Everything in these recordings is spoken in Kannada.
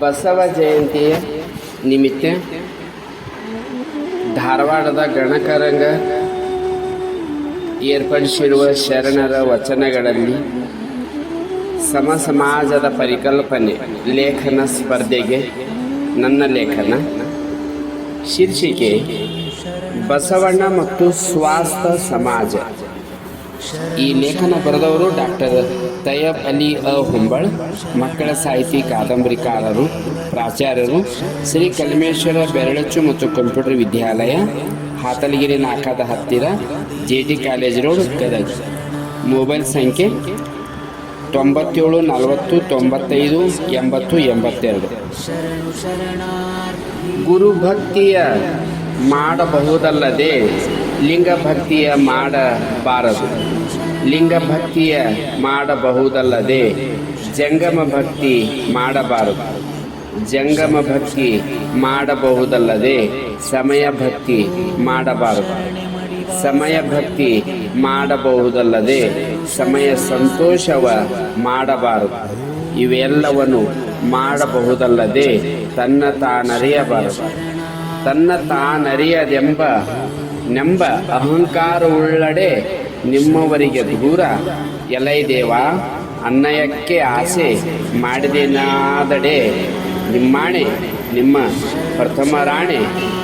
ಬಸವ ಜಯಂತಿಯ ನಿಮಿತ್ತ ಧಾರವಾಡದ ಗಣಕರಂಗ ಏರ್ಪಡಿಸಿರುವ ಶರಣರ ವಚನಗಳಲ್ಲಿ ಸಮ ಸಮಾಜದ ಪರಿಕಲ್ಪನೆ, ಲೇಖನ ಸ್ಪರ್ಧೆಗೆ ನನ್ನ ಲೇಖನ. ಶೀರ್ಷಿಕೆ, ಬಸವಣ್ಣ ಮತ್ತು ಸ್ವಾಸ್ಥ ಸಮಾಜ. ಈ ಲೇಖನ ಬರೆದವರು ಡಾಕ್ಟರ್ ತಯ್ಯಬ್ ಅಲಿ ಅ ಹುಂಬಳ್, ಮಕ್ಕಳ ಸಾಹಿತಿ ಕಾದಂಬರಿಕಾರರು, ಪ್ರಾಚಾರ್ಯರು, ಶ್ರೀ ಕಲ್ಮೇಶ್ವರ ಬೆರಳಚ್ಚು ಮತ್ತು ಕಂಪ್ಯೂಟರ್ ವಿದ್ಯಾಲಯ, ಹಾತಲಗಿರಿ ನಾಕಾದ ಹತ್ತಿರ, J T college road, Gadag. Mobile ಸಂಖ್ಯೆ ತೊಂಬತ್ತೇಳು ನಲವತ್ತು ತೊಂಬತ್ತೈದು ಎಂಬತ್ತು ಎಂಬತ್ತೆರಡು. ಗುರುಭಕ್ತಿಯ ಮಾಡಬಹುದಲ್ಲದೆ ಲಿಂಗಭಕ್ತಿಯ ಮಾಡಬಾರದು. ಲಿಂಗಭಕ್ತಿಯ ಮಾಡಬಹುದಲ್ಲದೆ ಜಂಗಮ ಭಕ್ತಿ ಮಾಡಬಾರದು. ಜಂಗಮ ಭಕ್ತಿ ಮಾಡಬಹುದಲ್ಲದೆ ಸಮಯ ಭಕ್ತಿ ಮಾಡಬಾರದು. ಸಮಯ ಭಕ್ತಿ ಮಾಡಬಹುದಲ್ಲದೆ ಸಮಯ ಸಂತೋಷವ ಮಾಡಬಾರದು. ಇವೆಲ್ಲವನ್ನು ಮಾಡಬಹುದಲ್ಲದೆ ತನ್ನ ತಾನರಿಯಬಾರದು ತನ್ನ ತಾನರಿಯದೆಂಬ ನೆಂಬ ಅಹಂಕಾರವುಳ್ಳಡೆ ನಿಮ್ಮವರಿಗೆ ದೂರ ಎಲೈದೇವ ಅನ್ನಯಕ್ಕೆ ಆಸೆ ಮಾಡಿದೆನಾದಡೆ. ನಿಮ್ಮಾಣೆ, ನಿಮ್ಮ ಪ್ರಥಮ ರಾಣೆ,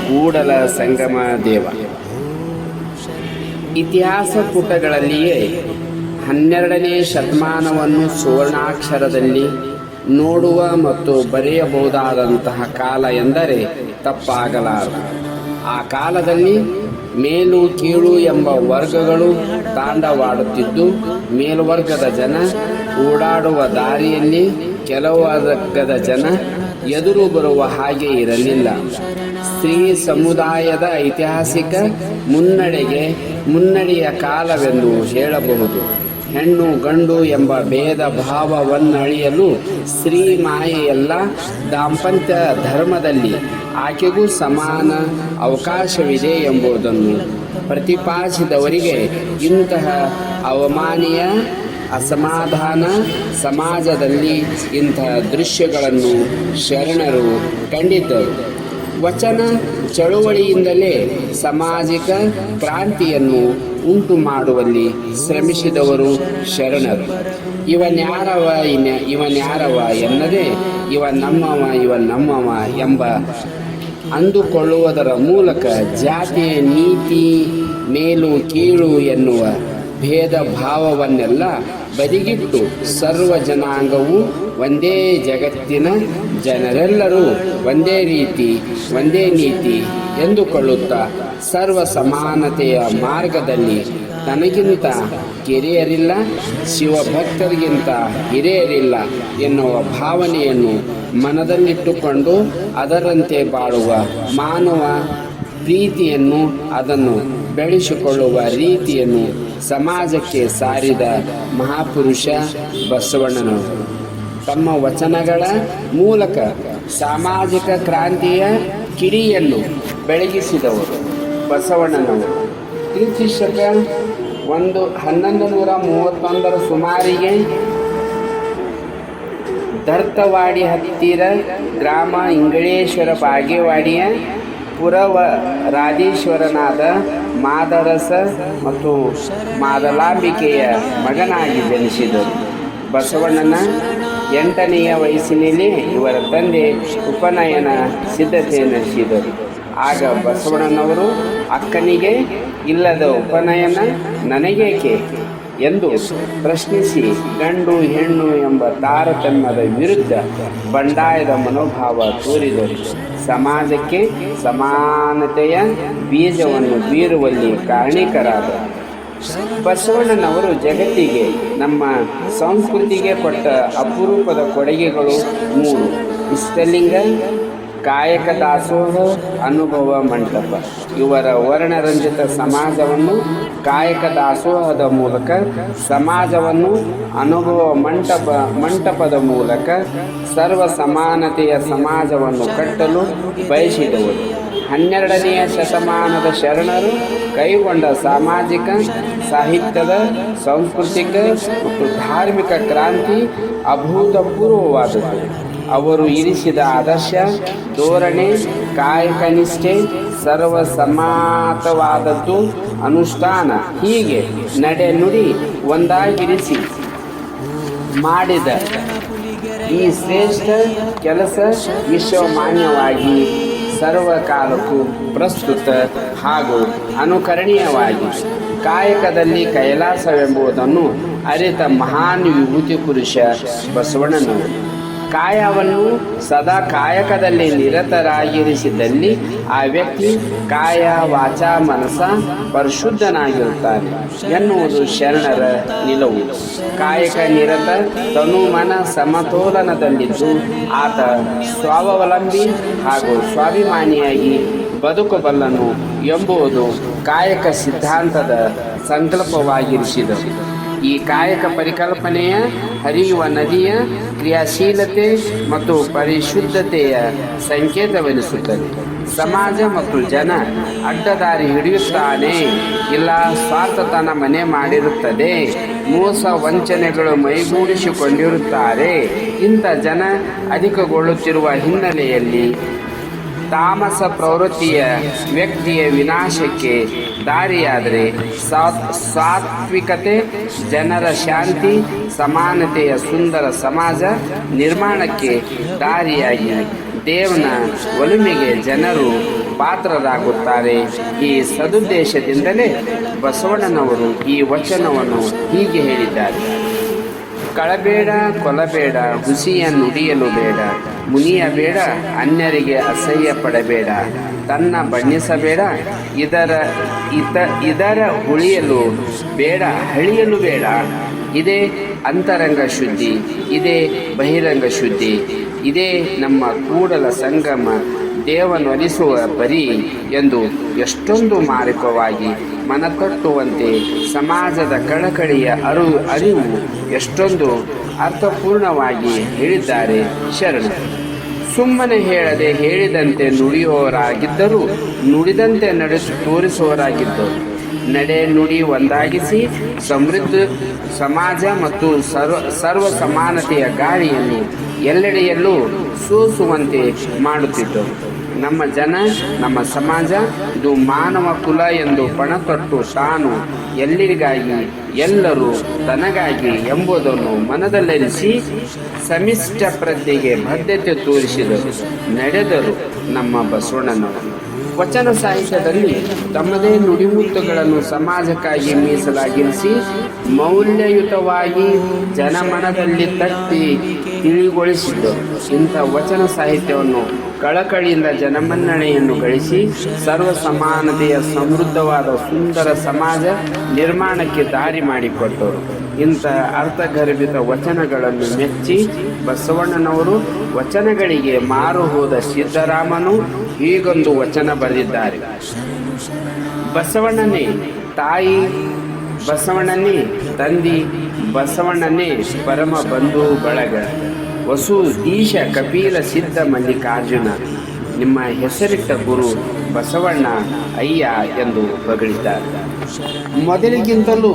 ಕೂಡಲ ಸಂಗಮ ದೇವ. ಇತಿಹಾಸ ಪುಟಗಳಲ್ಲಿಯೇ ಹನ್ನೆರಡನೇ ಶತಮಾನವನ್ನು ಸುವರ್ಣಾಕ್ಷರದಲ್ಲಿ ನೋಡುವ ಮತ್ತು ಬರೆಯಬಹುದಾದಂತಹ ಕಾಲ ಎಂದರೆ ತಪ್ಪಾಗಲಾರದು. ಆ ಕಾಲದಲ್ಲಿ ಮೇಲು ಕೀಳು ಎಂಬ ವರ್ಗಗಳು ತಾಂಡವಾಡುತ್ತಿದ್ದು, ಮೇಲ್ವರ್ಗದ ಜನ ಓಡಾಡುವ ದಾರಿಯಲ್ಲಿ ಕೆಲವು ವರ್ಗದ ಜನ ಎದುರು ಬರುವ ಹಾಗೆ ಇರಲಿಲ್ಲ. ಸ್ತ್ರೀ ಸಮುದಾಯದ ಐತಿಹಾಸಿಕ ಮುನ್ನಡೆಗೆ ಮುನ್ನಡೆಯ ಕಾಲವೆಂದು ಹೇಳಬಹುದು. ಹೆಣ್ಣು, ಗಂಡು ಎಂಬ ಭೇದ ಭಾವವನ್ನಳಿಯಲು ಸ್ತ್ರೀ ಮಾಯೆಯೆಲ್ಲ ದಾಂಪತ್ಯ ಧರ್ಮದಲ್ಲಿ ಆಕೆಗೂ ಸಮಾನ ಅವಕಾಶವಿದೆ ಎಂಬುದನ್ನು ಪ್ರತಿಪಾದಿಸಿದವರಿಗೆ ಇಂತಹ ಅವಮಾನೀಯ, ಅಸಮಾಧಾನ ಸಮಾಜದಲ್ಲಿ ಇಂತಹ ದೃಶ್ಯಗಳನ್ನು ಶರಣರು ಕಂಡಿದ್ದರು. ವಚನ ಚಳುವಳಿಯಿಂದಲೇ ಸಾಮಾಜಿಕ ಕ್ರಾಂತಿಯನ್ನು ಉಂಟು ಮಾಡುವಲ್ಲಿ ಶ್ರಮಿಸಿದವರು ಶರಣರು. ಇವನ್ಯಾರವ ಇವನ್ಯಾರವ ಎನ್ನದೇ, ಇವ ನಮ್ಮವ ಇವ ನಮ್ಮವ ಎಂಬ ಅಂದುಕೊಳ್ಳುವುದರ ಮೂಲಕ ಜಾತಿ, ನೀತಿ, ಮೇಲು, ಕೀಳು ಎನ್ನುವ ಭೇದ ಭಾವವನ್ನೆಲ್ಲ ಬದಿಗಿಟ್ಟು ಸರ್ವ ಜನಾಂಗವು ಒಂದೇ ಜಗತ್ತಿನ ಜನರೆಲ್ಲರೂ ಒಂದೇ ರೀತಿ, ಒಂದೇ ನೀತಿ ಎಂದುಕೊಳ್ಳುತ್ತಾ ಸರ್ವ ಸಮಾನತೆಯ ಮಾರ್ಗದಲ್ಲಿ ತನಗಿಂತ ಕಿರಿಯರಿಲ್ಲ ಶಿವಭಕ್ತರಿಗಿಂತ ಹಿರಿಯರಿಲ್ಲ ಎನ್ನುವ ಭಾವನೆಯನ್ನು ಮನದಲ್ಲಿಟ್ಟುಕೊಂಡು ಅದರಂತೆ ಬಾಳುವ ಮಾನವ ಪ್ರೀತಿಯನ್ನು ಅದನ್ನು ಬೆಳೆಸಿಕೊಳ್ಳುವ ರೀತಿಯನ್ನು ಸಮಾಜಕ್ಕೆ ಸಾರಿದ ಮಹಾಪುರುಷ ಬಸವಣ್ಣನವರು ತಮ್ಮ ವಚನಗಳ ಮೂಲಕ ಸಾಮಾಜಿಕ ಕ್ರಾಂತಿಯ ಕಿಡಿಯನ್ನು ಬೆಳಗಿಸಿದವರು ಬಸವಣ್ಣನವರು. ಕ್ರಿಸ್ತಶಕ ಒಂದು ಹನ್ನೊಂದು ನೂರ ಮೂವತ್ತೊಂದರ ಸುಮಾರಿಗೆ ದರ್ತವಾಡಿ ಹತ್ತಿರ ಗ್ರಾಮ ಇಂಗಳೇಶ್ವರ ಬಾಗೇವಾಡಿಯ ಪುರವ ರಾಧೀಶ್ವರನಾದ ಮಾದರಸ ಮತ್ತು ಮಾದಲಾಂಬಿಕೆಯ ಮಗನಾಗಿ ಜನಿಸಿದರು ಬಸವಣ್ಣನ ಎಂಟನೆಯ ವಯಸ್ಸಿನಲ್ಲಿ ಇವರ ತಂದೆ ಉಪನಯನ ಸಿದ್ಧತೆ ನಡೆಸಿದರು ಆಗ ಬಸವಣ್ಣನವರು, ಅಕ್ಕನಿಗೆ ಇಲ್ಲದ ಉಪನಯನ ನನಗೇಕೆ? ಎಂದು ಪ್ರಶ್ನಿಸಿ, ಗಂಡು ಹೆಣ್ಣು ಎಂಬ ತಾರತಮ್ಯದ ವಿರುದ್ಧ ಬಂಡಾಯದ ಮನೋಭಾವ ತೋರಿದರು. ಸಮಾಜಕ್ಕೆ ಸಮಾನತೆಯ ಬೀಜವನ್ನು ಬೀರುವಲ್ಲಿ ಕಾರಣೀಕರಾದರು ಬಸವಣ್ಣನವರು ಜಗತ್ತಿಗೆ ನಮ್ಮ ಸಂಸ್ಕೃತಿಗೆ ಕೊಟ್ಟ ಅಪರೂಪದ ಕೊಡುಗೆಗಳು ಮೂರು. ಇಷ್ಟಲಿಂಗ ಕಾಯಕ ದಾಸೋಹ ಅನುಭವ ಮಂಟಪ. ಇವರ ವರ್ಣರಂಜಿತ ಸಮಾಜವನ್ನು ಕಾಯಕ ದಾಸೋಹದ ಮೂಲಕ, ಸಮಾಜವನ್ನು ಅನುಭವ ಮಂಟಪ, ಮಂಟಪದ ಮೂಲಕ ಸರ್ವ ಸಮಾನತೆಯ ಸಮಾಜವನ್ನು ಕಟ್ಟಲು ಬಯಸಿದವರು. ಹನ್ನೆರಡನೆಯ ಶತಮಾನದ ಶರಣರು ಕೈಗೊಂಡ ಸಾಮಾಜಿಕ, ಸಾಹಿತ್ಯದ, ಸಾಂಸ್ಕೃತಿಕ ಮತ್ತು ಧಾರ್ಮಿಕ ಕ್ರಾಂತಿ ಅಭೂತಪೂರ್ವವಾದದ್ದು. ಅವರು ಇರಿಸಿದ ಆದರ್ಶ, ಧೋರಣೆ, ಕಾಯಕನಿಷ್ಠೆ ಸರ್ವ ಸಮಾತವಾದದ್ದು ಅನುಷ್ಠಾನ. ಹೀಗೆ ನಡೆ ನುಡಿ ಒಂದಾಗಿರಿಸಿ ಮಾಡಿದ ಈ ಶ್ರೇಷ್ಠ ಕೆಲಸ ವಿಶ್ವಮಾನ್ಯವಾಗಿ, ಸರ್ವಕಾಲಕ್ಕೂ ಪ್ರಸ್ತುತ ಹಾಗೂ ಅನುಕರಣೀಯವಾಗಿ. ಕಾಯಕದಲ್ಲಿ ಕೈಲಾಸವೆಂಬುದನ್ನು ಅರಿತ ಮಹಾನ್ ವಿಭೂತಿ ಪುರುಷ ಬಸವಣ್ಣನವರು. ಕಾಯವನ್ನು ಸದಾ ಕಾಯಕದಲ್ಲಿ ನಿರತರಾಗಿರಿಸಿದಲ್ಲಿ ಆ ವ್ಯಕ್ತಿ ಕಾಯ, ವಾಚ ಮನಸ ಪರಿಶುದ್ಧನಾಗಿರುತ್ತಾನೆ ಎನ್ನುವುದು ಶರಣರ ನಿಲುವು. ಕಾಯಕ ನಿರತ, ತನು ಮನ ಸಮತೋಲನದಲ್ಲಿದ್ದು ಆತ ಸ್ವಾವಲಂಬಿ ಹಾಗೂ ಸ್ವಾಭಿಮಾನಿಯಾಗಿ ಬದುಕಬಲ್ಲನು ಎಂಬುದು ಕಾಯಕ ಸಿದ್ಧಾಂತದ ಸಂಕಲ್ಪವಾಗಿರಿಸಿದರು ಈ ಕಾಯಕ ಪರಿಕಲ್ಪನೆಯ ಹರಿಯುವ ನದಿಯ ಕ್ರಿಯಾಶೀಲತೆ ಮತ್ತು ಪರಿಶುದ್ಧತೆಯ ಸಂಕೇತವೆನಿಸುತ್ತದೆ. ಸಮಾಜ ಮತ್ತು ಜನ ಅಡ್ಡದಾರಿ ಹಿಡಿಯುತ್ತಾನೆ. ಇಲ್ಲ, ಸ್ವಾರ್ಥತನ ಮನೆ ಮಾಡಿರುತ್ತದೆ. ಮೋಸ ವಂಚನೆಗಳು ಮೈಗೂಡಿಸಿಕೊಂಡಿರುತ್ತಾರೆ. ಇಂಥ ಜನ ಅಧಿಕಗೊಳ್ಳುತ್ತಿರುವ ಹಿನ್ನೆಲೆಯಲ್ಲಿ ತಾಮಸ ಪ್ರವೃತ್ತಿಯ ವ್ಯಕ್ತಿಯ ವಿನಾಶಕ್ಕೆ ದಾರಿಯಾದರೆ ಸಾತ್, ಸಾತ್ವಿಕತೆ, ಜನರ ಶಾಂತಿ, ಸಮಾನತೆಯ ಸುಂದರ ಸಮಾಜ ನಿರ್ಮಾಣಕ್ಕೆ ದಾರಿಯಾಗಿ ದೇವನ ಒಲುಮೆಗೆ ಜನರು ಪಾತ್ರರಾಗುತ್ತಾರೆ. ಈ ಸದುದ್ದೇಶದಿಂದಲೇ ಬಸವಣ್ಣನವರು ಈ ವಚನವನ್ನು ಹೀಗೆ ಹೇಳಿದ್ದಾರೆ. ಕಳಬೇಡ, ಕೊಲಬೇಡ ಹುಸಿಯ ನುಡಿಯಲು ಬೇಡ. ಮುನಿಯ ಬೇಡ, ಅನ್ಯರಿಗೆ ಅಸಹ್ಯ ಪಡಬೇಡ. ತನ್ನ ಬಣ್ಣಿಸಬೇಡ, ಇದರ ಇತ, ಇದರ ಉಳಿಯಲು ಬೇಡ ಹಳಿಯಲು ಬೇಡ. ಇದೇ ಅಂತರಂಗ ಶುದ್ಧಿ, ಇದೇ ಬಹಿರಂಗ ಶುದ್ಧಿ, ಇದೇ ನಮ್ಮ ಕೂಡಲ ಸಂಗಮ. ದೇವನೊಲಿಸುವ ಪರಿ ಎಂದು ಎಷ್ಟೊಂದು ಮಾರಕವಾಗಿ ಮನತಟ್ಟುವಂತೆ ಸಮಾಜದ ಕಳಕಳಿಯ ಅರು, ಅರಿವು ಎಷ್ಟೊಂದು ಅರ್ಥಪೂರ್ಣವಾಗಿ ಹೇಳಿದ್ದಾರೆ ಶರಣ. ಸುಮ್ಮನೆ ಹೇಳದೆ ಹೇಳಿದಂತೆ ನುಡಿಯುವವರಾಗಿದ್ದರೂ ನುಡಿದಂತೆ ನಡೆಸಿ ತೋರಿಸುವವರಾಗಿದ್ದರು ನಡೆ ನುಡಿ ಒಂದಾಗಿಸಿ ಸಮೃದ್ಧ ಸಮಾಜ ಮತ್ತು ಸರ್ವ ಸರ್ವ ಸಮಾನತೆಯ ಗಾಳಿಯನ್ನು ಎಲ್ಲೆಡೆಯಲ್ಲೂ ಸೂಸುವಂತೆ ಮಾಡುತ್ತಿದ್ದರು. ನಮ್ಮ ಜನ, ನಮ್ಮ ಸಮಾಜ, ಇದು ಮಾನವ ಕುಲ ಎಂದು ಪಣತೊಟ್ಟು ತಾನು ಎಲ್ಲರಿಗಾಗಿ ಎಲ್ಲರೂ ತನಗಾಗಿ ಎಂಬುದನ್ನು ಮನದಲ್ಲಿರಿಸಿ ಸಮಿಷ್ಟ ಪ್ರಜ್ಞೆಗೆ ಬದ್ಧತೆ ತೋರಿಸಿದರು. ನಡೆದರು ನಮ್ಮ ಬಸವಣ್ಣನವರು ವಚನ ಸಾಹಿತ್ಯದಲ್ಲಿ ತಮ್ಮದೇ ನುಡಿಮುತ್ತುಗಳನ್ನು ಸಮಾಜಕ್ಕಾಗಿ ಮೀಸಲಾಗಿರಿಸಿ ಮೌಲ್ಯಯುತವಾಗಿ ಜನಮನದಲ್ಲಿ ತಟ್ಟಿ ತಿಳಿಗೊಳಿಸಿದ್ದರು ಇಂಥ ವಚನ ಸಾಹಿತ್ಯವನ್ನು ಕಳಕಳಿಯಿಂದ ಜನಮನ್ನಣೆಯನ್ನು ಗಳಿಸಿ ಸರ್ವ ಸಮಾನತೆಯ ಸಮೃದ್ಧವಾದ ಸುಂದರ ಸಮಾಜ ನಿರ್ಮಾಣಕ್ಕೆ ದಾರಿ ಮಾಡಿಕೊಟ್ಟರು. ಇಂಥ ಅರ್ಥಗರ್ಭಿತ ವಚನಗಳನ್ನು ಮೆಚ್ಚಿ ಬಸವಣ್ಣನವರು ವಚನಗಳಿಗೆ ಮಾರು ಹೋದ ಸಿದ್ದರಾಮನು ಹೀಗೊಂದು ವಚನ ಬರೆದಿದ್ದಾರೆ. ಬಸವಣ್ಣನೇ, ತಾಯಿ ಬಸವಣ್ಣನೇ, ತಂದಿ ಬಸವಣ್ಣನೇ, ಪರಮ ಬಂಧು ಬಳಗ. ವಸು ಈಶ ಕಪಿಲ ಸಿದ್ಧ ಮಲ್ಲಿಕಾರ್ಜುನ, ನಿಮ್ಮ ಹೆಸರಿಟ್ಟ ಗುರು ಬಸವಣ್ಣ ಅಯ್ಯ ಎಂದು ಹೊಗಳಿದ್ದಾರೆ ಮೊದಲಿಗಿಂತಲೂ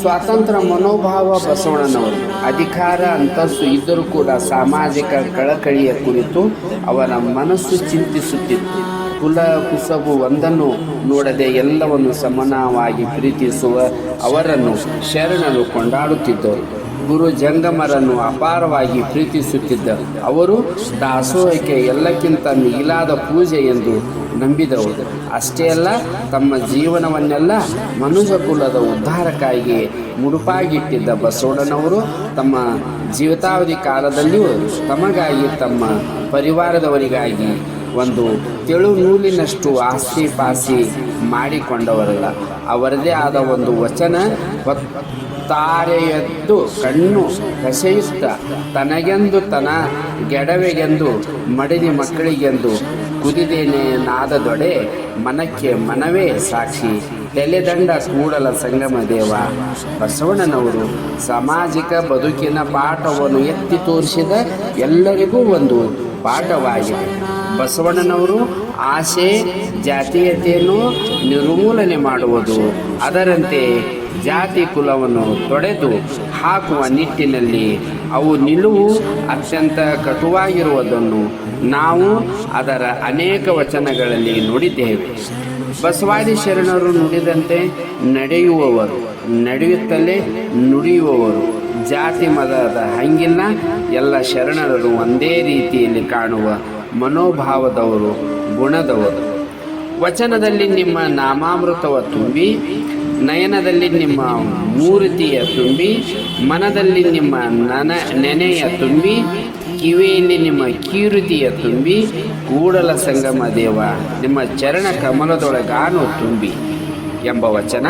ಸ್ವಾತಂತ್ರ್ಯ ಮನೋಭಾವ ಬಸವಣ್ಣನವರು, ಅಧಿಕಾರ ಅಂತಸ್ತು ಇದ್ದರೂ ಕೂಡ ಸಾಮಾಜಿಕ ಕಳಕಳಿಯ ಕುರಿತು ಅವರ ಮನಸ್ಸು ಚಿಂತಿಸುತ್ತಿತ್ತು. ಕುಲ ಕುಸಬು ಒಂದನ್ನು ನೋಡದೆ ಎಲ್ಲವನ್ನು ಸಮಾನವಾಗಿ ಪ್ರೀತಿಸುವ ಅವರನ್ನು ಶರಣರು ಕೊಂಡಾಡುತ್ತಿದ್ದರು. ಗುರು ಜಂಗಮರನ್ನು ಅಪಾರವಾಗಿ ಪ್ರೀತಿಸುತ್ತಿದ್ದರು. ಅವರು ದಾಸೋಹಕ್ಕೆ ಎಲ್ಲಕ್ಕಿಂತ ಮಿಗಿಲಾದ ಪೂಜೆ ಎಂದು ನಂಬಿದವರು. ಅಷ್ಟೇ ಅಲ್ಲ, ತಮ್ಮ ಜೀವನವನ್ನೆಲ್ಲ ಮನುಷ್ಯ ಕುಲದ ಉದ್ಧಾರಕ್ಕಾಗಿ ಮುಡುಪಾಗಿಟ್ಟಿದ್ದ ಬಸವಣ್ಣನವರು ತಮ್ಮ ಜೀವಿತಾವಧಿ ಕಾಲದಲ್ಲಿಯೂ ತಮಗಾಗಿ, ತಮ್ಮ ಪರಿವಾರದವರಿಗಾಗಿ ಒಂದು ತೆಳು ನೂಲಿನಷ್ಟು ಆಸ್ತಿ ಪಾಸಿ ಮಾಡಿಕೊಂಡವರಲ್ಲ. ಅವರದೇ ಆದ ಒಂದು ವಚನ ಹೊತ್ತಾರೆಯದ್ದು ಕಣ್ಣು ಕಸೆಯುತ್ತ ತನಗೆಂದು ತನ ಗೆಡವೆಗೆಂದು ಮಡಿದಿ ಮಕ್ಕಳಿಗೆಂದು ಕುದಿದೇನೆ ನಾದದೊಡೆ ಮನಕ್ಕೆ ಮನವೇ ಸಾಕ್ಷಿ. ತೆಲೆದಂಡ ಕೂಡಲ ಸಂಗಮ ದೇವ. ಬಸವಣ್ಣನವರು ಸಾಮಾಜಿಕ ಬದುಕಿನ ಪಾಠವನ್ನು ಎತ್ತಿ ತೋರಿಸಿದ ಎಲ್ಲರಿಗೂ ಒಂದು ಪಾಠವಾಗಿದೆ. ಬಸವಣ್ಣನವರು ಆಸೆ, ಜಾತೀಯತೆಯನ್ನು ನಿರ್ಮೂಲನೆ ಮಾಡುವುದು. ಅದರಂತೆ ಜಾತಿ ಕುಲವನ್ನು ತೊಡೆದು ಹಾಕುವ ನಿಟ್ಟಿನಲ್ಲಿ ಅವು ನಿಲುವು ಅತ್ಯಂತ ಕಟುವಾಗಿರುವುದನ್ನು ನಾವು ಅದರ ಅನೇಕ ವಚನಗಳಲ್ಲಿ ನೋಡಿದ್ದೇವೆ. ಬಸವಾದಿ ಶರಣರು ನುಡಿದಂತೆ ನಡೆಯುವವರು, ನಡೆಯುತ್ತಲೇ ನುಡಿಯುವವರು. ಜಾತಿ ಮತದ ಹಂಗಿಲ್ಲ, ಎಲ್ಲ ಶರಣರನ್ನು ಒಂದೇ ರೀತಿಯಲ್ಲಿ ಕಾಣುವ ಮನೋಭಾವದವರು, ಗುಣದವರು. ವಚನದಲ್ಲಿ ನಿಮ್ಮ ನಾಮಾಮೃತವ ತುಂಬಿ, ನಯನದಲ್ಲಿ ನಿಮ್ಮ ಮೂರ್ತಿಯ ತುಂಬಿ, ಮನದಲ್ಲಿ ನಿಮ್ಮ ನನ, ನೆನೆಯ ತುಂಬಿ, ಕಿವಿಯಲ್ಲಿ ನಿಮ್ಮ ಕೀರುತಿಯ ತುಂಬಿ, ಕೂಡಲ ಸಂಗಮ ದೇವ, ನಿಮ್ಮ ಚರಣ ಕಮಲದೊಳಗಾನು ತುಂಬಿ ಎಂಬ ವಚನ.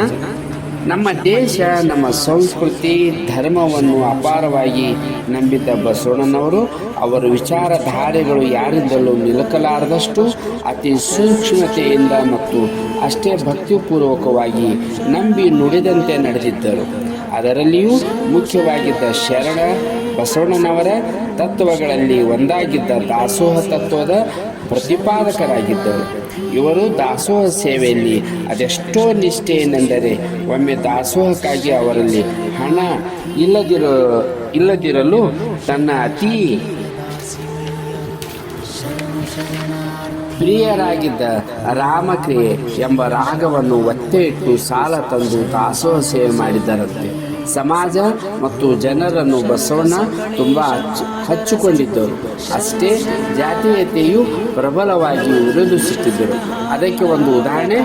ನಮ್ಮ ದೇಶ, ನಮ್ಮ ಸಂಸ್ಕೃತಿ, ಧರ್ಮವನ್ನು ಅಪಾರವಾಗಿ ನಂಬಿದ್ದ ಬಸವಣ್ಣನವರು, ಅವರ ವಿಚಾರಧಾರೆಗಳು ಯಾರಿಂದಲೂ ನಿಲುಕಲಾರದಷ್ಟು ಅತಿ ಸೂಕ್ಷ್ಮತೆಯಿಂದ ಮತ್ತು ಅಷ್ಟೇ ಭಕ್ತಿಪೂರ್ವಕವಾಗಿ ನಂಬಿ ನುಡಿದಂತೆ ನಡೆದಿದ್ದರು. ಅದರಲ್ಲಿಯೂ ಮುಖ್ಯವಾಗಿದ್ದ ಶರಣ ಬಸವಣ್ಣನವರ ತತ್ವಗಳಲ್ಲಿ ಒಂದಾಗಿದ್ದ ದಾಸೋಹ ತತ್ವದ ಪ್ರತಿಪಾದಕರಾಗಿದ್ದರು. ಇವರು ದಾಸೋಹ ಸೇವೆಯಲ್ಲಿ ಅದೆಷ್ಟೋ ನಿಷ್ಠೆಯೇನೆಂದರೆ ಒಮ್ಮೆ ದಾಸೋಹಕ್ಕಾಗಿ ಅವರಲ್ಲಿ ಹಣ ಇಲ್ಲದಿರೋ, ಇಲ್ಲದಿರಲು ತನ್ನ ಅತಿ ಪ್ರಿಯರಾಗಿದ್ದ ರಾಮಕ್ರಿಯೆ ಎಂಬ ರಾಗವನ್ನು ಒತ್ತೆ ಇಟ್ಟು ಸಾಲ ತಂದು ದಾಸೋಹ ಸೇವೆ ಮಾಡಿದ್ದರಂತೆ. ಸಮಾಜ ಮತ್ತು ಜನರನ್ನು ಬಸವಣ್ಣ ತುಂಬ ಹಚ್ಚು ಹಚ್ಚಿಕೊಂಡಿದ್ದರು. ಅಷ್ಟೇ ಜಾತೀಯತೆಯು ಪ್ರಬಲವಾಗಿ ವಿರೋಧಿಸುತ್ತಿದ್ದರು. ಅದಕ್ಕೆ ಒಂದು ಉದಾಹರಣೆ,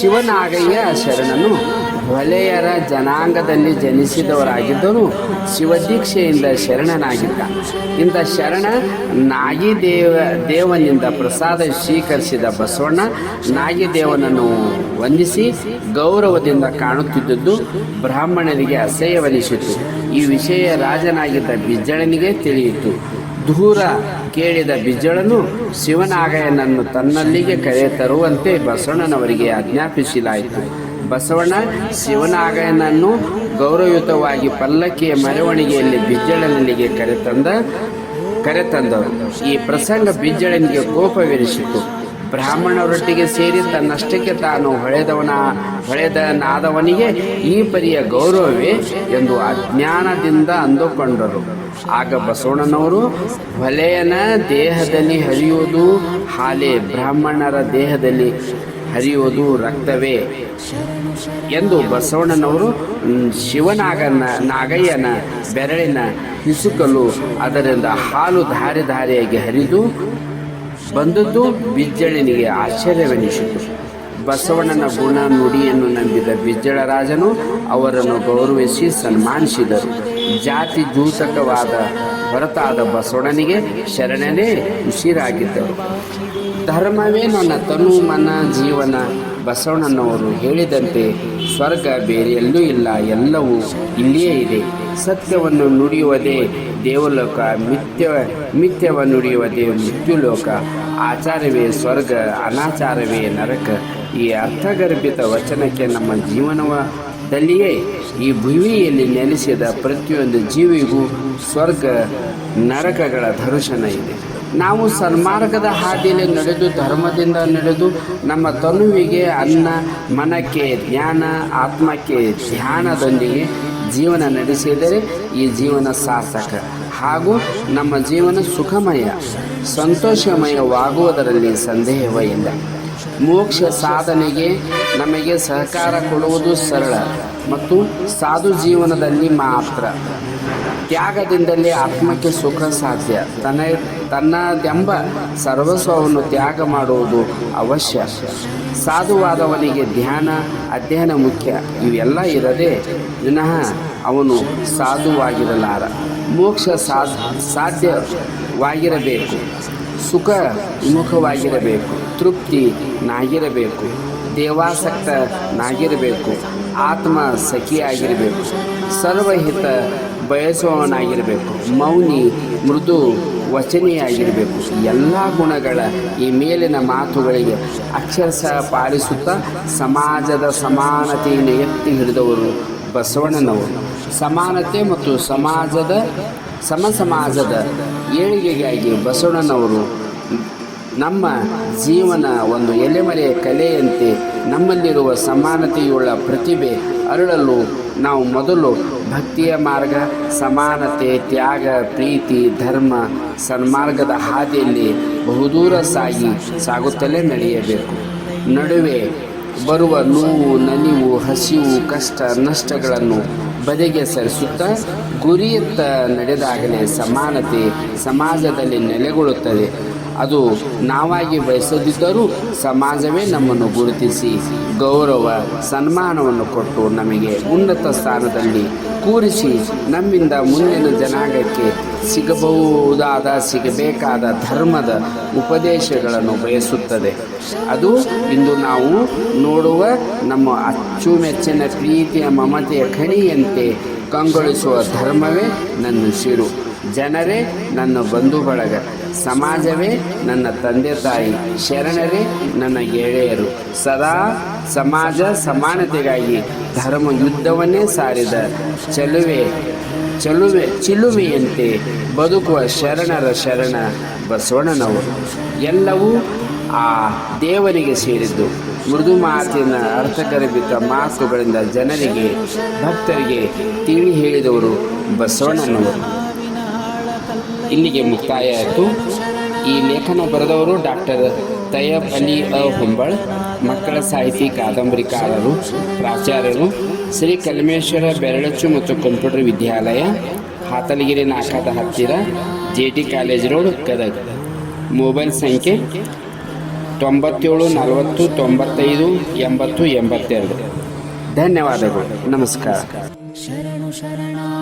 ಶಿವನಾಗಯ್ಯ ಶರಣನು ಹೊಲೆಯರ ಜನಾಂಗದಲ್ಲಿ ಜನಿಸಿದವರಾಗಿದ್ದರೂ ಶಿವದೀಕ್ಷೆಯಿಂದ ಶರಣನಾಗಿದ್ದ. ಇಂಥ ಶರಣ ನಾಗಿದೇವ ದೇವನಿಂದ ಪ್ರಸಾದ ಸ್ವೀಕರಿಸಿದ ಬಸವಣ್ಣ ನಾಗಿದೇವನನ್ನು ವಂದಿಸಿ ಗೌರವದಿಂದ ಕಾಣುತ್ತಿದ್ದುದು ಬ್ರಾಹ್ಮಣರಿಗೆ ಅಸಹ್ಯವನಿಸಿತು. ಈ ವಿಷಯ ರಾಜನಾಗಿದ್ದ ಬಿಜ್ಜಳನಿಗೆ ತಿಳಿಯಿತು. ದೂರ ಕೇಳಿದ ಬಿಜ್ಜಳನು ಶಿವನಾಗಯ್ಯನನ್ನು ತನ್ನಲ್ಲಿಗೆ ಕರೆ ತರುವಂತೆ ಬಸವಣ್ಣನವರಿಗೆ ಆಜ್ಞಾಪಿಸಲಾಯಿತು. ಬಸವಣ್ಣ ಶಿವನಾಗಯ್ಯನನ್ನು ಗೌರವಯುತವಾಗಿ ಪಲ್ಲಕ್ಕಿಯ ಮೆರವಣಿಗೆಯಲ್ಲಿ ಬಿಜ್ಜಳನಲ್ಲಿಗೆ ಕರೆತಂದ ಕರೆತಂದರು ಈ ಪ್ರಸಂಗ ಬಿಜ್ಜಳನಿಗೆ ಕೋಪವಿರಿಸಿತು ಬ್ರಾಹ್ಮಣರೊಟ್ಟಿಗೆ ಸೇರಿ ತನ್ನಷ್ಟಕ್ಕೆ ತಾನು ಹೊಳೆದವನ, ಹೊಳೆದನಾದವನಿಗೆ ಈ ಪರಿಯ ಗೌರವವೇ ಎಂದು ಅಜ್ಞಾನದಿಂದ ಅಂದುಕೊಂಡರು. ಆಗ ಬಸವಣ್ಣನವರು ಹೊಲೆಯನ ದೇಹದಲ್ಲಿ ಹರಿಯುವುದು ಹಾಲೆ, ಬ್ರಾಹ್ಮಣರ ದೇಹದಲ್ಲಿ ಹರಿಯುವುದು ರಕ್ತವೇ. ಎಂದು ಬಸವಣ್ಣನವರು ಶಿವನಾಗನ, ನಾಗಯ್ಯನ ಬೆರಳಿನ ಹಿಸುಕಲು ಅದರಿಂದ ಹಾಲು ಧಾರೆ ಧಾರೆಯಾಗಿ ಹರಿದು ಬಂದದ್ದು ಬಿಜ್ಜಳನಿಗೆ ಆಶ್ಚರ್ಯವೆನಿಸಿತು. ಬಸವಣ್ಣನ ಗುಣ ನುಡಿಯನ್ನು ನಂಬಿದ ಬಿಜ್ಜಳ ರಾಜನು ಅವರನ್ನು ಗೌರವಿಸಿ ಸನ್ಮಾನಿಸಿದರು. ಜಾತಿ ದೂತಕವಾದ ಹೊರತಾದ ಬಸವಣ್ಣನಿಗೆ ಶರಣನೇ ಉಸಿರಾಗಿದ್ದರು. ಧರ್ಮವೇ ನನ್ನ ತನು ಮನ ಜೀವನ. ಬಸವಣ್ಣನವರು ಹೇಳಿದಂತೆ ಸ್ವರ್ಗ ಬೇರೆಯಲ್ಲೂ ಇಲ್ಲ, ಎಲ್ಲವೂ ಇಲ್ಲಿಯೇ ಇದೆ. ಸತ್ಯವನ್ನು ನುಡಿಯುವುದೇ ದೇವಲೋಕ ಮಿಥ್ಯ ಮಿಥ್ಯವ ನುಡಿಯುವುದೇ ಮೃತ್ಯುಲೋಕ. ಆಚಾರವೇ ಸ್ವರ್ಗ, ಅನಾಚಾರವೇ ನರಕ. ಈ ಅರ್ಥಗರ್ಭಿತ ವಚನಕ್ಕೆ ನಮ್ಮ ಜೀವನದಲ್ಲಿಯೇ ಈ ಭುವಿಯಲ್ಲಿ ನೆಲೆಸಿದ ಪ್ರತಿಯೊಂದು ಜೀವಿಗೂ ಸ್ವರ್ಗ, ನರಕಗಳ ದರ್ಶನ ಇದೆ. ನಾವು ಸನ್ಮಾರ್ಗದ ಹಾದಿಯಲ್ಲಿ ನಡೆದು ಧರ್ಮದಿಂದ ನಡೆದು ನಮ್ಮ ತನುವಿಗೆ ಅನ್ನ, ಮನಕ್ಕೆ ಜ್ಞಾನ, ಆತ್ಮಕ್ಕೆ ಧ್ಯಾನದೊಂದಿಗೆ ಜೀವನ ನಡೆಸಿದರೆ ಈ ಜೀವನ ಸಾರ್ಥಕ ಹಾಗೂ ನಮ್ಮ ಜೀವನ ಸುಖಮಯ, ಸಂತೋಷಮಯವಾಗುವುದರಲ್ಲಿ ಸಂದೇಹವೇ ಇಲ್ಲ. ಮೋಕ್ಷ ಸಾಧನೆಗೆ ನಮಗೆ ಸಹಕಾರ ಕೊಡುವುದು ಸರಳ ಮತ್ತು ಸಾಧು ಜೀವನದಲ್ಲಿ ಮಾತ್ರ. ತ್ಯಾಗದಿಂದಲೇ ಆತ್ಮಕ್ಕೆ ಸುಖ ಸಾಧ್ಯ. ತನ್ನ ತನ್ನದೆಂಬ ಸರ್ವಸ್ವವನ್ನು ತ್ಯಾಗ ಮಾಡುವುದು ಅವಶ್ಯ. ಸಾಧುವಾದವನಿಗೆ ಧ್ಯಾನ, ಅಧ್ಯಯನ ಮುಖ್ಯ. ಇವೆಲ್ಲ ಇರದೆ ವಿನಃ ಅವನು ಸಾಧುವಾಗಿರಲಾರ. ಮೋಕ್ಷ ಸಾಧ್, ಸಾಧ್ಯವಾಗಿರಬೇಕು. ಸುಖ ವಿಮುಖವಾಗಿರಬೇಕು. ತೃಪ್ತಿ ನಾಗಿರಬೇಕು. ದೇವಾಸಕ್ತ ನಾಗಿರಬೇಕು ಆತ್ಮ ಸಖಿಯಾಗಿರಬೇಕು. ಸರ್ವಹಿತ ಬಯಸುವವನಾಗಿರಬೇಕು. ಮೌನಿ, ಮೃದು, ವಚನೆಯಾಗಿರಬೇಕು. ಎಲ್ಲ ಗುಣಗಳ ಈ ಮೇಲಿನ ಮಾತುಗಳಿಗೆ ಅಕ್ಷರಶಃ ಪಾಲಿಸುತ್ತಾ ಸಮಾಜದ ಸಮಾನತೆಯನ್ನು ಎತ್ತಿ ಹಿಡಿದವರು ಬಸವಣ್ಣನವರು. ಸಮಾನತೆ ಮತ್ತು ಸಮಾಜದ, ಸಮ ಸಮಾಜದ ಏಳಿಗೆಗಾಗಿ ಬಸವಣ್ಣನವರು ನಮ್ಮ ಜೀವನ ಒಂದು ಎಲೆಮರೆಯ ಕಲೆಯಂತೆ ನಮ್ಮಲ್ಲಿರುವ ಸಮಾನತೆಯುಳ್ಳ ಪ್ರತಿಭೆ ಅರಳಲು ನಾವು ಮೊದಲು ಭಕ್ತಿಯ ಮಾರ್ಗ, ಸಮಾನತೆ, ತ್ಯಾಗ, ಪ್ರೀತಿ, ಧರ್ಮ, ಸನ್ಮಾರ್ಗದ ಹಾದಿಯಲ್ಲಿ ಬಹುದೂರ ಸಾಗಿ ಸಾಗುತ್ತಲೇ ನಡೆಯಬೇಕು. ನಡುವೆ ಬರುವ ನೋವು, ನಲಿವು, ಹಸಿವು, ಕಷ್ಟ, ನಷ್ಟಗಳನ್ನು ಬದಿಗೆ ಸರಿಸುತ್ತಾ ಗುರಿಯತ್ತ ನಡೆದಾಗಲೇ ಸಮಾನತೆ ಸಮಾಜದಲ್ಲಿ ನೆಲೆಗೊಳ್ಳುತ್ತದೆ. ಅದು ನಾವಾಗಿ ಬಯಸದಿದ್ದರೂ ಸಮಾಜವೇ ನಮ್ಮನ್ನು ಗುರುತಿಸಿ, ಗೌರವ, ಸನ್ಮಾನವನ್ನು ಕೊಟ್ಟು ನಮಗೆ ಉನ್ನತ ಸ್ಥಾನದಲ್ಲಿ ಕೂರಿಸಿ ನಮ್ಮಿಂದ ಮುಂದಿನ ಜನಾಂಗಕ್ಕೆ ಸಿಗಬಹುದಾದ, ಸಿಗಬೇಕಾದ ಧರ್ಮದ ಉಪದೇಶಗಳನ್ನು ಬಯಸುತ್ತದೆ. ಅದು ಇಂದು ನಾವು ನೋಡುವ ನಮ್ಮ ಅಚ್ಚುಮೆಚ್ಚಿನ ಪ್ರೀತಿಯ ಮಮತೆಯ ಖಣಿಯಂತೆ ಕಂಗೊಳಿಸುವ ಧರ್ಮವೇ ನನ್ನ ಶಿರು. ಜನರೇ ನನ್ನ ಬಂಧು ಬಳಗ ಸಮಾಜವೇ ನನ್ನ ತಂದೆ ತಾಯಿ, ಶರಣರೇ ನನ್ನ ಗೆಳೆಯರು. ಸದಾ ಸಮಾಜ ಸಮಾನತೆಗಾಗಿ ಧರ್ಮ ಯುದ್ಧವನ್ನೇ ಸಾರಿದ ಚಲುವೆ ಚಲುವೆ, ಚಿಲುಮೆಯಂತೆ ಬದುಕುವ ಶರಣರ ಶರಣ ಬಸವಣ್ಣನವರು. ಎಲ್ಲವೂ ಆ ದೇವರಿಗೆ ಸೇರಿದ್ದು. ಮೃದು ಮಾತಿನ ಅರ್ಥಗರ್ಭಿತ ಮಾತುಗಳಿಂದ ಜನರಿಗೆ, ಭಕ್ತರಿಗೆ ತಿಳಿ ಹೇಳಿದವರು ಬಸವಣ್ಣನವರು. ಇಲ್ಲಿಗೆ ಮುಕ್ತಾಯ ಆಯಿತು. ಈ ಲೇಖನ ಬರೆದವರು ಡಾಕ್ಟರ್ ತಯಬ್ ಅಲಿ ಅ ಹೊಂಬಳ್, ಮಕ್ಕಳ ಸಾಹಿತಿ ಕಾದಂಬರಿಕಾರರು ಪ್ರಾಚಾರ್ಯರು, ಶ್ರೀ ಕಲ್ಮೇಶ್ವರ ಬೆರಳಚ್ಚು ಮತ್ತು ಕಂಪ್ಯೂಟರ್ ವಿದ್ಯಾಲಯ, ಹಾತಲಗಿರಿ ನಾಕಾದ ಹತ್ತಿರ, J T college road, Gadag. Mobile ಸಂಖ್ಯೆ ತೊಂಬತ್ತೇಳು ನಲವತ್ತು ತೊಂಬತ್ತೈದು ಎಂಬತ್ತು ಎಂಬತ್ತೆರಡು. ಧನ್ಯವಾದಗಳು. ನಮಸ್ಕಾರ. ಶರಣು ಶರಣಾರ್ಥಿ